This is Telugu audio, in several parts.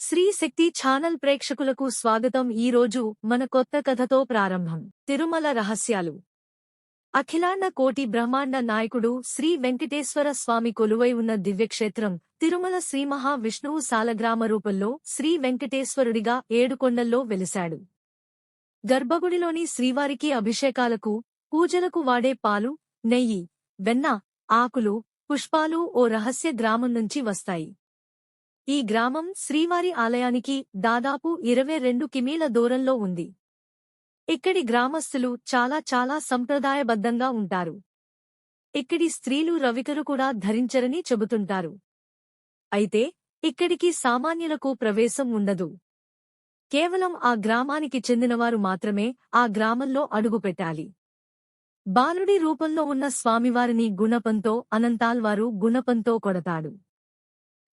శ్రీ శక్తి ఛానల్ ప్రేక్షకులకు స్వాగతం ఈ రోజు మన కొత్త కథతో ప్రారంభం. తిరుమల రహస్యాలు. అఖిలాండ కోటి బ్రహ్మాండ నాయకుడు శ్రీ వెంకటేశ్వర స్వామి కొలువై ఉన్న దివ్యక్షేత్రం తిరుమల శ్రీ మహావిష్ణువు సాలగ్రామ రూపంలో శ్రీ వెంకటేశ్వరుడిగా ఏడుకొండల్లో వెలిశాడు. గర్భగుడిలోని శ్రీవారికి అభిషేకాలకు పూజలకు వాడే పాలు నెయ్యి వెన్న ఆకులు పుష్పాలు ఓ రహస్య గ్రామం నుంచి వస్తాయి. ఈ గ్రామం శ్రీవారి ఆలయానికి దాదాపు ఇరవై రెండు కిమీల దూరంలో ఉంది. ఇక్కడి గ్రామస్తులు చాలా చాలా సంప్రదాయబద్ధంగా ఉంటారు. ఇక్కడి స్త్రీలు రవికరు కూడా ధరించరని చెబుతుంటారు. అయితే ఇక్కడికి సామాన్యులకు ప్రవేశం ఉండదు. కేవలం ఆ గ్రామానికి చెందినవారు మాత్రమే ఆ గ్రామంలో అడుగుపెట్టాలి బాలుడి రూపంలో ఉన్న స్వామివారిని గుణపంతో అనంతాల్వారు గుణపంతో కొడతాడు.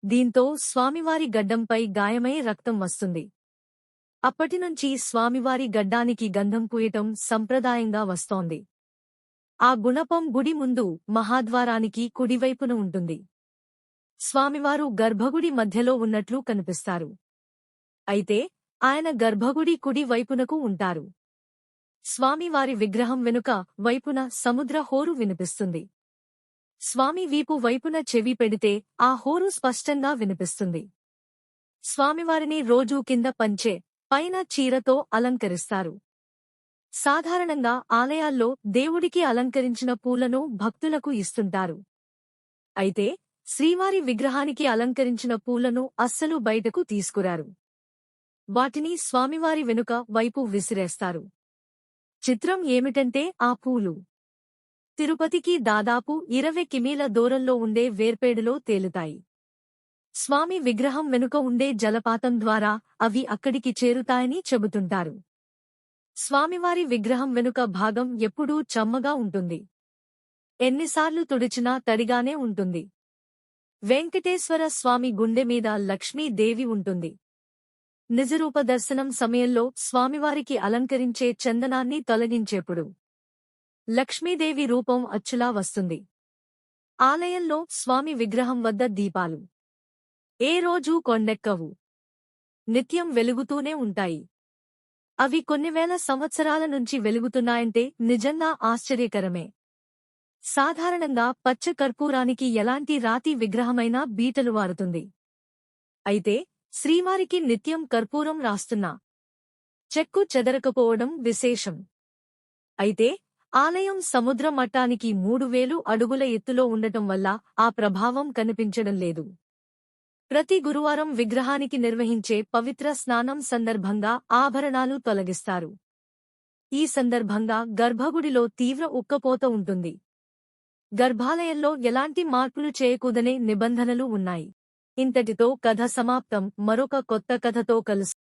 దీంతో స్వామివారి గడ్డంపై గాయమై రక్తం వస్తుంది. అప్పటినుంచి స్వామివారి గడ్డానికి గంధం పూయటం సంప్రదాయంగా వస్తోంది. ఆ గుణపం గుడి ముందు మహాద్వారానికి కుడివైపున ఉంటుంది. స్వామివారు గర్భగుడి మధ్యలో ఉన్నట్లు కనిపిస్తారు. అయితే ఆయన గర్భగుడి కుడి వైపునకు ఉంటారు. స్వామివారి విగ్రహం వెనుక వైపున సముద్ర హోరు వినిపిస్తుంది. స్వామి వీపు వైపున చెవి పెడితే ఆ హోరు స్పష్టంగా వినిపిస్తుంది. స్వామివారిని రోజూ కింద పంచే పైన చీరతో అలంకరిస్తారు. సాధారణంగా ఆలయాల్లో దేవుడికి అలంకరించిన పూలను భక్తులకు ఇస్తుంటారు. అయితే శ్రీవారి విగ్రహానికి అలంకరించిన పూలను అస్సలు బయటకు తీసుకురారు. వాటిని స్వామివారి వెనుక వైపు విసిరేస్తారు. చిత్రం ఏమిటంటే ఆ పూలు. తిరుపతికి దాదాపు ఇరవై కిమీల దూరంలో ఉండే వేర్పేడులో తేలుతాయి. స్వామి విగ్రహం వెనుక ఉండే జలపాతం ద్వారా అవి అక్కడికి చేరుతాయని చెబుతుంటారు. స్వామివారి విగ్రహం వెనుక భాగం ఎప్పుడూ చమ్మగా ఉంటుంది. ఎన్నిసార్లు తుడిచినా తడిగానే ఉంటుంది. వెంకటేశ్వర స్వామి గుండె మీద లక్ష్మీదేవి ఉంటుంది. నిజరూప దర్శనం సమయంలో స్వామివారికి అలంకరించే చందనాన్ని తొలగించేప్పుడు లక్ష్మీదేవి రూపం అచ్చులా వస్తుంది. ఆలయంలో స్వామి విగ్రహం వద్ద దీపాలు. ఏ రోజూ కొండెక్కవు. నిత్యం వెలుగుతూనే ఉంటాయి. అవి కొన్ని వేల సంవత్సరాల నుంచి వెలుగుతున్నాయంటే నిజంగా ఆశ్చర్యకరమే. సాధారణంగా పచ్చ కర్పూరానికి ఎలాంటి రాతి విగ్రహమైనా బీటలు వారుతుంది. అయితే శ్రీవారికి నిత్యం కర్పూరం రాస్తున్నా. చెక్కు చెదరకపోవడం విశేషం. అయితే ఆలయం సముద్ర మట్టానికి మూడు వేలు అడుగుల ఎత్తులో ఉండటం వల్ల ఆ ప్రభావం కనిపించడం లేదు. ప్రతి గురువారం విగ్రహానికి నిర్వహించే పవిత్ర స్నానం సందర్భంగా ఆభరణాలు తొలగిస్తారు. ఈ సందర్భంగా గర్భగుడిలో తీవ్ర ఉక్కపోత ఉంటుంది. గర్భాలయంలో ఎలాంటి మార్పులు చేయకూడనే నిబంధనలు ఉన్నాయి. ఇంతటితో కథ సమాప్తం. మరొక కొత్త కథతో కలుసు